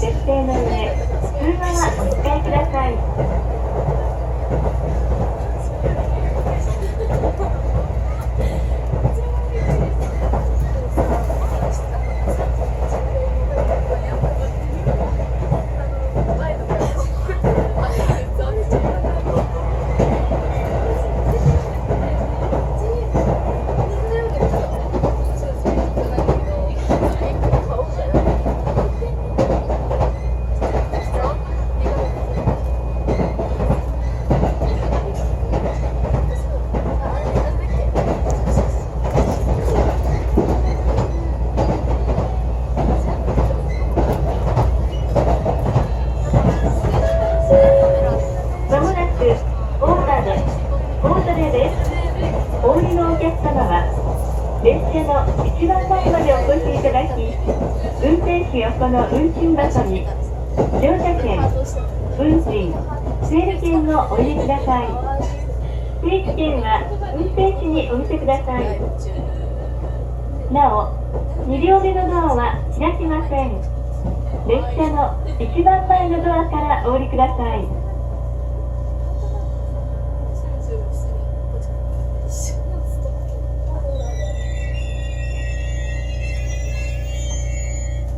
設定の上通話はお控えください。まもなく大田で大田でです。お降りのお客様は列車の一番前までお越しいただき運転士横の運賃箱に乗車券運賃セール券をお入れください定期券は運転士にお見せくださいなお2両目のドアは開きません列車の一番前のドアからお降りください